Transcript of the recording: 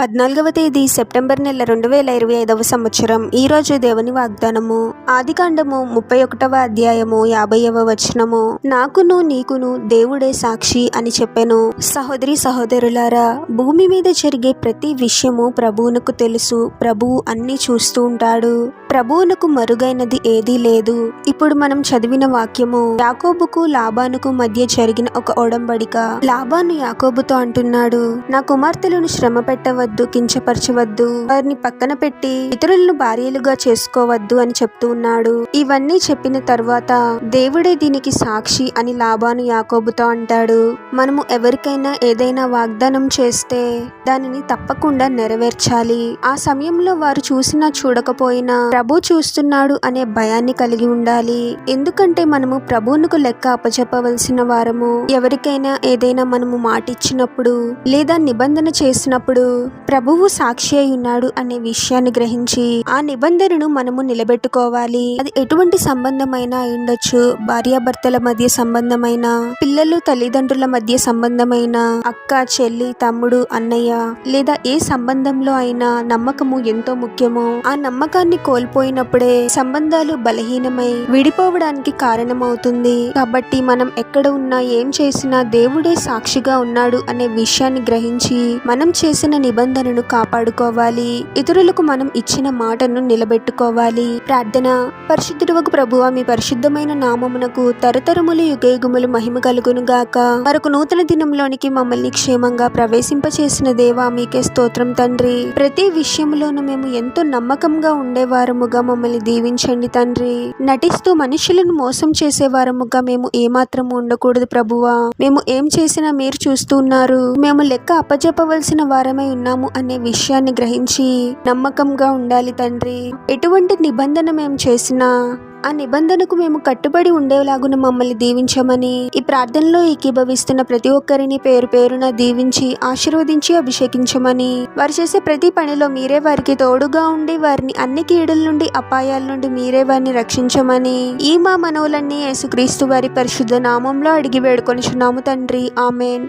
పద్నాలుగవ తేదీ సెప్టెంబర్ నెల రెండు వేల ఇరవై ఐదవ సంవత్సరం. ఈ రోజు దేవుని వాగ్దానము. ఆదికాండము ముప్పై ఒకటవ అధ్యాయము యాభైవ వచనము. నాకును నీకును దేవుడే సాక్షి అని చెప్పాను. సహోదరి సహోదరులారా భూమి మీద జరిగే ప్రతి విషయము ప్రభువునకు తెలుసు. ప్రభువు అన్ని చూస్తూ ఉంటాడు. ప్రభువునకు మరుగైనది ఏదీ లేదు. ఇప్పుడు మనం చదివిన వాక్యము. యాకోబుకు లాభానుకు మధ్య జరిగిన ఒక ఒడంబడిక. లాభాను యాకోబుతో అంటున్నాడు నా కుమార్తెలను శ్రమ పెట్టవచ్చు పెట్టవద్దు కించపరచవద్దు. వారిని పక్కన పెట్టి ఇతరులను భార్యలుగా చేసుకోవద్దు అని చెప్తూ ఉన్నాడు. ఇవన్నీ చెప్పిన తర్వాత దేవుడే దీనికి సాక్షి అని లాభాను యాకోబుతో అంటాడు. మనము ఎవరికైనా ఏదైనా వాగ్దానం చేస్తే దానిని తప్పకుండా నెరవేర్చాలి. ఆ సమయంలో వారు చూసినా చూడకపోయినా ప్రభు చూస్తున్నాడు అనే భయాన్ని కలిగి ఉండాలి. ఎందుకంటే మనము ప్రభువునకు లెక్క అప్పచెప్పవలసిన వారము. ఎవరికైనా ఏదైనా మనము మాటిచ్చినప్పుడు లేదా నిబంధన చేసినప్పుడు ప్రభువు సాక్షి అయి ఉన్నాడు అనే విషయాన్ని గ్రహించి ఆ నిబంధనను మనము నిలబెట్టుకోవాలి. అది ఎటువంటి సంబంధమైన అయి ఉండొచ్చు భార్యాభర్తల మధ్య సంబంధమైన పిల్లలు తల్లిదండ్రుల మధ్య సంబంధమైన అక్క చెల్లి తమ్ముడు అన్నయ్య లేదా ఏ సంబంధంలో అయినా నమ్మకము ఎంతో ముఖ్యము ఆ నమ్మకాన్ని కోల్పోయినప్పుడే సంబంధాలు బలహీనమై విడిపోవడానికి కారణమవుతుంది. కాబట్టి మనం ఎక్కడ ఉన్నా ఏం చేసినా దేవుడే సాక్షిగా ఉన్నాడు అనే విషయాన్ని గ్రహించి మనం చేసిన నిబంధన నిబంధనను కాపాడుకోవాలి. ఇతరులకు మనం ఇచ్చిన మాటను నిలబెట్టుకోవాలి. ప్రార్థన పరిశుద్ధుడవకు ప్రభువ మీ పరిశుద్ధమైన నామమునకు తరతరములు యుగయుగములు మహిమ కలుగును గాక. మరొక నూతన దినంలోనికి మమ్మల్ని క్షేమంగా ప్రవేశింపచేసిన దేవా మీకే స్తోత్రం తండ్రి. ప్రతి విషయంలోనూ మేము ఎంతో నమ్మకంగా ఉండేవారముగా మమ్మల్ని దీవించండి తండ్రి. నటిస్తూ మనుషులను మోసం చేసేవారముగా మేము ఏమాత్రము ఉండకూడదు ప్రభువా. మేము ఏం చేసినా మీరు చూస్తున్నారు మేము లెక్క అప్పజెప్పవలసిన వారమై ఉన్నాము అనే విషయాన్ని గ్రహించి నమ్మకంగా ఉండాలి తండ్రి. ఎటువంటి నిబంధన మేము చేసినా ఆ నిబంధనకు మేము కట్టుబడి ఉండేలాగున మమ్మల్ని దీవించమని ఈ ప్రార్థనలో ఏకీభవిస్తున్న ప్రతి ఒక్కరిని పేరు పేరున దీవించి ఆశీర్వదించి అభిషేకించమని వారు చేసే ప్రతి పనిలో మీరే వారికి తోడుగా ఉండి వారిని అన్ని కీడుల నుండి అపాయాల నుండి మీరే వారిని రక్షించమని ఈ మా మనవులన్నీ యేసుక్రీస్తు వారి పరిశుద్ధ నామంలో అడిగి వేడుకొనిచున్నాము తండ్రి. ఆమెన్.